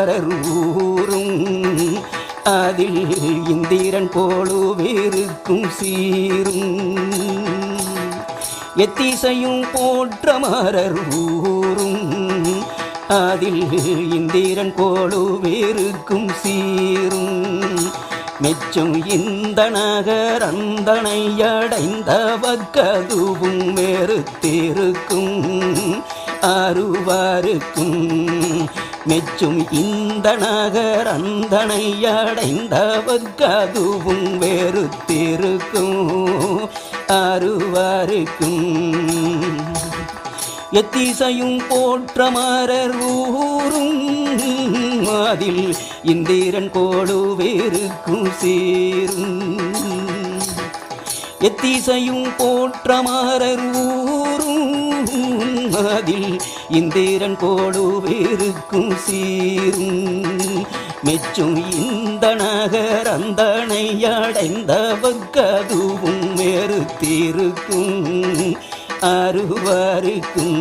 அரூரும் அதில் இந்திரன் போலுவேருக்கும் சீரும். எத்திசையும் போற்ற மரரூரும் அதில் இந்திரன் போலுவேருக்கும் சீரும். மெச்சும் இந்த நகர் அந்தனை அடைந்த வக்கதுவும் வேறு திருக்கும். அருவாருக்கும் மெச்சும் இந்த நகர் அந்தனை அடைந்தவர்க்கதுவும் வெறுத்திருக்கும் அருவாருக்கும் எத்திசையும் போற்ற மாறர் ஊரும். அதில் இந்திரன் கோடு வேறுக்கும் சீரும். எத்திசையும் போற்ற மாறர் ஊரும் அதில் இந்திரன் கோடுவேருக்கும் சீரும். மெச்சும் இந்த நகர் அந்தனை அடைந்தவர்க்கதுவும் வெறுத்திருக்கும் அருவாருக்கும்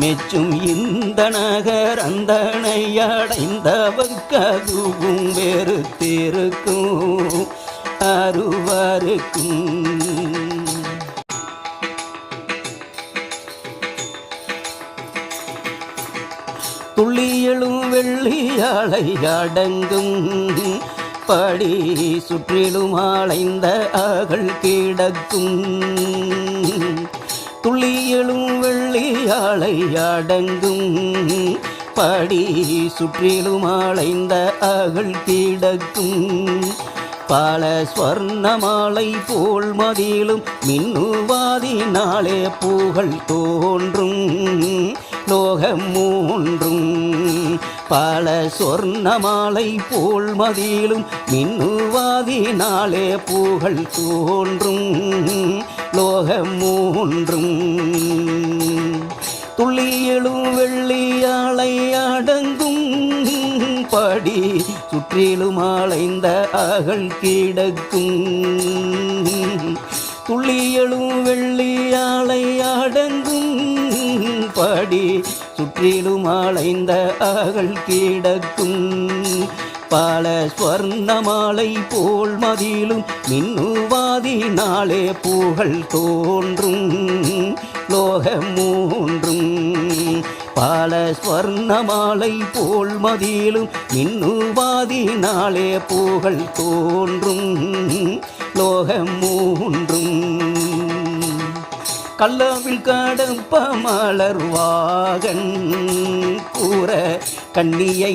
மெச்சும் இந்த நகர் அந்தனை அடைந்தவர்க்கதுவும் வெறுத்திருக்கும் அருவாருக்கும் துள்ளியலும் வெள்ளியாளை அடங்கும். படி சுற்றிலும் ஆளைந்த அகல் கிடக்கும். துள்ளியலும் வெள்ளியாளை அடங்கும். படி சுற்றிலும் ஆளைந்த அகல் கிடக்கும். பல ஸ்வர்ணமாலை போல் மதியிலும் மின்னுவாதி நாளே பூகள் தோன்றும். லோகம் மூன்றும் பல சொர்ண மாலை போல் மதியிலும் மின்னுவாதி நாளே பூகள் தோன்றும். லோகம் மூன்றும் துள்ளியலும் வெள்ளியாளை அடங்கும். படி சுற்றிலும் அலைந்த அகழ் கிடக்கும். துள்ளியலும் வெள்ளி பாடி சுற்றிலும் அலைந்த அகல் கிடக்கும். பல ஸ்வர்ணமாலை போல் மதியிலும் மின்னுவாதி நாளே பூகள் தோன்றும். லோகம் மூன்றும். பல ஸ்வர்ணமாலை போல் மதியிலும் மின்னுவாதி நாளே பூகள் தோன்றும். லோகம் மூன்றும். கல்லவில் கடப்ப மலர்வாகன் கூற கண்ணியை